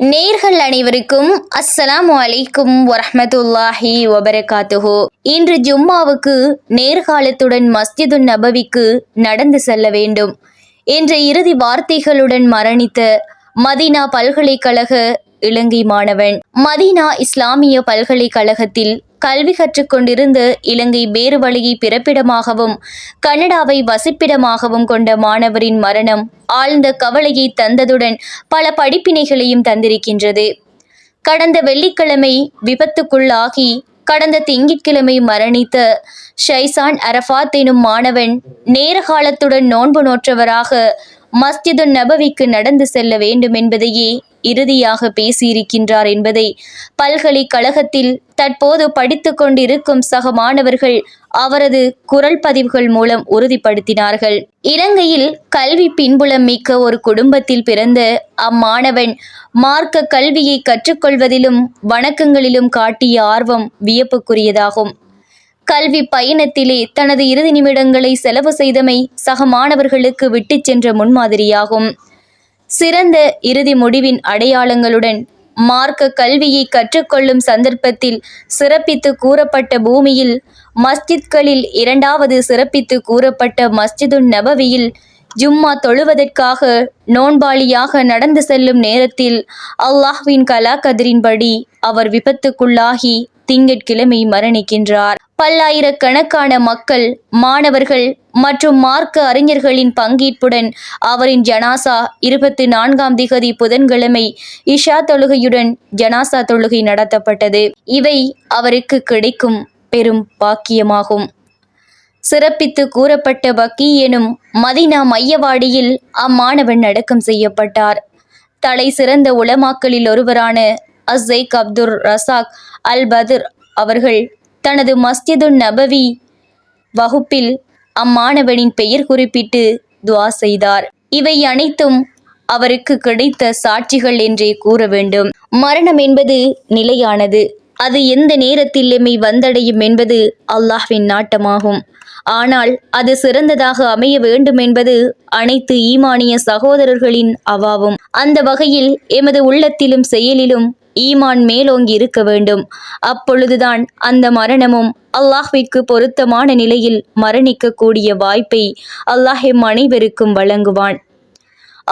நேர்கள் அனைவருக்கும் அஸ்ஸலாமு அலைக்கும் வரஹ்மத்துல்லாஹி வபரகாத்துஹோ. இன்று ஜும்மாவுக்கு நேர்காலத்துடன் மஸ்ஜிது நபவிக்கு நடந்து செல்ல வேண்டும். என்ற இறுதி வார்த்தைகளுடன் மரணித்த மதீனா பல்கலைக்கழக இலங்கை மாணவன். மதீனா இஸ்லாமிய பல்கலைக்கழகத்தில் கல்வி கற்றுக்கொண்டிருந்து இலங்கை வேறு வழியை பிறப்பிடமாகவும் கனடாவை வசிப்பிடமாகவும் கொண்ட மாணவரின் மரணம் ஆழ்ந்த கவலையை தந்ததுடன் பல படிப்பினைகளையும் தந்திருக்கின்றது. கடந்த வெள்ளிக்கிழமை விபத்துக்குள்ளாகி கடந்த திங்கட்கிழமை மரணித்த ஷைசான் அரஃபாத் எனும் மாணவன் நேரகாலத்துடன் நோன்பு நோற்றவராக மஸ்ஜிது நபவிக்கு நடந்து செல்ல வேண்டும் என்பதையே இறுதியாக பேசியிருக்கின்றார் என்பதை பல்கலைக்கழகத்தில் தற்போது படித்து கொண்டிருக்கும் சக மாணவர்கள் அவரது குரல் பதிவுகள் மூலம் உறுதிப்படுத்தினார்கள். இலங்கையில் கல்வி பின்புலம் மிக்க ஒரு குடும்பத்தில் பிறந்த அம்மாணவன் மார்க்க கல்வியை கற்றுக்கொள்வதிலும் வணக்கங்களிலும் காட்டிய ஆர்வம் வியப்புக்குரியதாகும். கல்வி பயணத்திலே தனது இறுதி நிமிடங்களை செலவு செய்தமை சக மாணவர்களுக்கு விட்டுச் சென்ற முன்மாதிரியாகும். சிறந்த இறுதி முடிவின் அடையாளங்களுடன் மார்க்க கல்வியை கற்றுக்கொள்ளும் சந்தர்ப்பத்தில் சிறப்பித்து கூறப்பட்ட பூமியில் மஸ்ஜித்களில் இரண்டாவது சிறப்பித்து கூறப்பட்ட மஸ்ஜிதுன் நபவியில் ஜும்மா தொழுவதற்காக நோன்பாளியாக நடந்து செல்லும் நேரத்தில் அல்லாஹ்வின் கலா கதிரின்படி அவர் விபத்துக்குள்ளாகி திங்கட்கிழமை மரணிக்கின்றார். பல்லாயிரக்கணக்கான மக்கள் மாணவர்கள் மற்றும் மார்க்க அறிஞர்களின் பங்கீட்புடன் அவரின் ஜனாசா இருபத்தி நான்காம் திகதி புதன்கிழமை இஷா தொழுகையுடன் ஜனாசா தொழுகை நடத்தப்பட்டது. இவை அவருக்கு கிடைக்கும் பெரும் பாக்கியமாகும். சிறப்பித்து கூறப்பட்ட பக்கி எனும் மதினா மையவாடியில் அம்மாணவன் அடக்கம் செய்யப்பட்டார். தலை சிறந்த உலமாக்களில் ஒருவரான அஸ்ஸைக் அப்துர் ரசாக் அல் பதுர் அவர்கள் தனது மஸ்ஜிதுன் நபவி வகுப்பில் அம்மாணவனின் பெயர் குறிப்பிட்டு துவா செய்தார். இவை அனைத்தும் அவருக்கு கிடைத்த சாட்சிகள் என்றே கூற வேண்டும். மரணம் என்பது நிலையானது. அது எந்த நேரத்தில் எம்மை வந்தடையும் என்பது அல்லாஹ்வின் நாட்டமாகும். ஆனால் அது சிறந்ததாக அமைய வேண்டும் என்பது அனைத்து ஈமானிய சகோதரர்களின் அவாவும். அந்த வகையில் எமது உள்ளத்திலும் செயலிலும் ஈமான் மேலோங்கி இருக்க வேண்டும். அப்பொழுதுதான் அந்த மரணமும் அல்லாஹ்விற்கு பொருத்தமான நிலையில் மரணிக்கக்கூடிய வாய்ப்பை அல்லாஹ் எம் அனைவருக்கும் வழங்குவான்.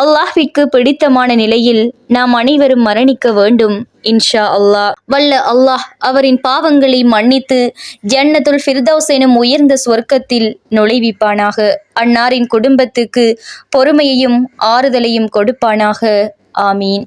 அல்லாஹ்விற்கு பிடித்தமான நிலையில் நாம் அனைவரும் மரணிக்க வேண்டும் இன்ஷா அல்லாஹ். வல்ல அல்லாஹ் அவரின் பாவங்களை மன்னித்து ஜன்னத்துல் ஃபிர்தௌஸ் எனும் உயர்ந்த சொர்க்கத்தில் நுழைவிப்பானாக. அன்னாரின் குடும்பத்துக்கு பொறுமையையும் ஆறுதலையும் கொடுப்பானாக. ஆமீன்.